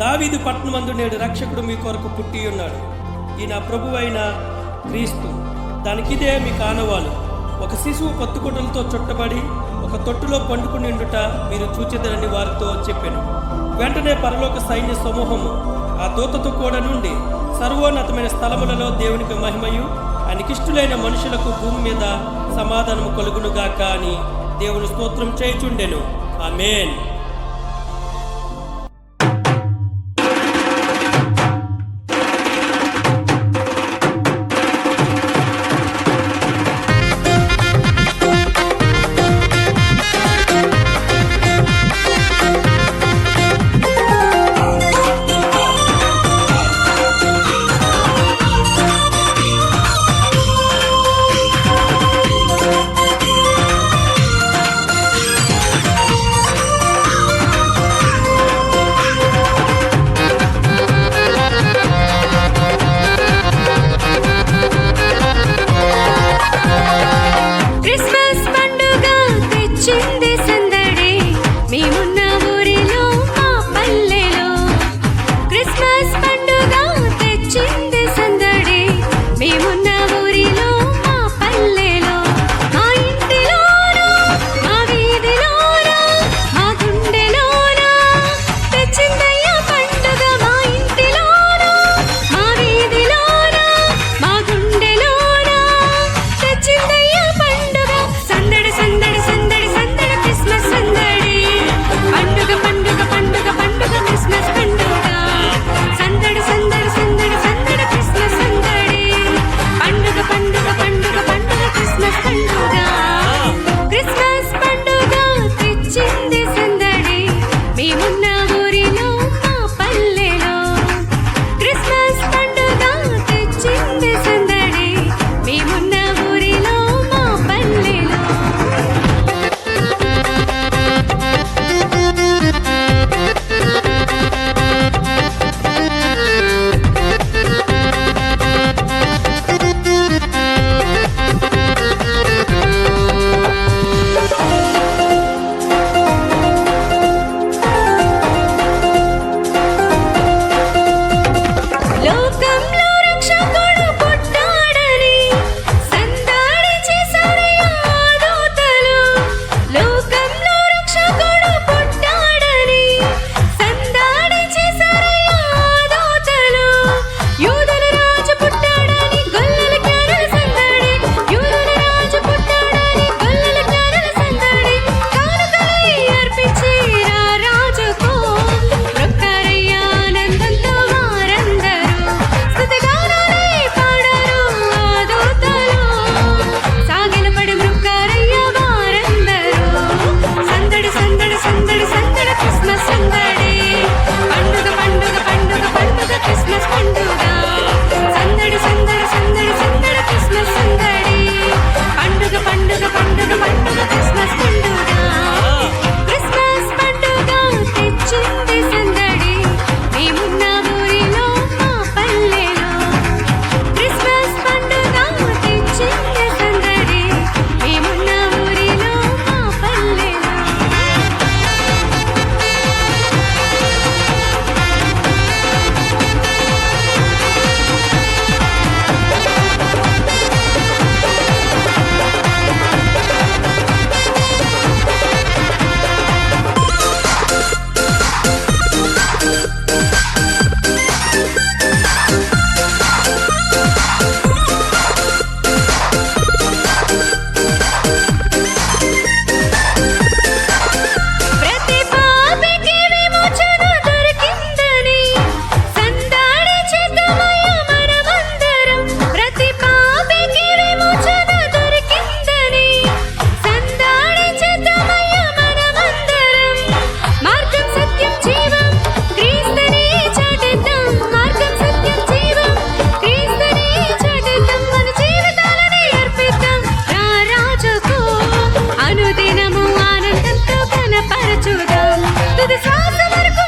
దావీదు పట్నమందు నేడు రక్షకుడు మీ కొరకు పుట్టి ఉన్నాడు. ఈయన ప్రభువైన క్రీస్తు దానికిదే మీ కానవాలు. ఒక శిశువు పత్తుకొడ్డలతో చుట్టబడి ఒక తొట్టులో పండుకుని ఉండుట మీరు చూచెదరని వారితో చెప్పాను. వెంటనే పరలోక సైన్య సమూహము ఆ దూతతో కూడా నుండి సర్వోన్నతమైన స్థలములలో దేవునికి మహిమయు ఆయనకిష్టులైన మనుషులకు భూమి మీద సమాధానము కలుగునుగాక అని దేవుని స్తోత్రం చేయుచుండెను. మేన్ എല്ലാവർക്കും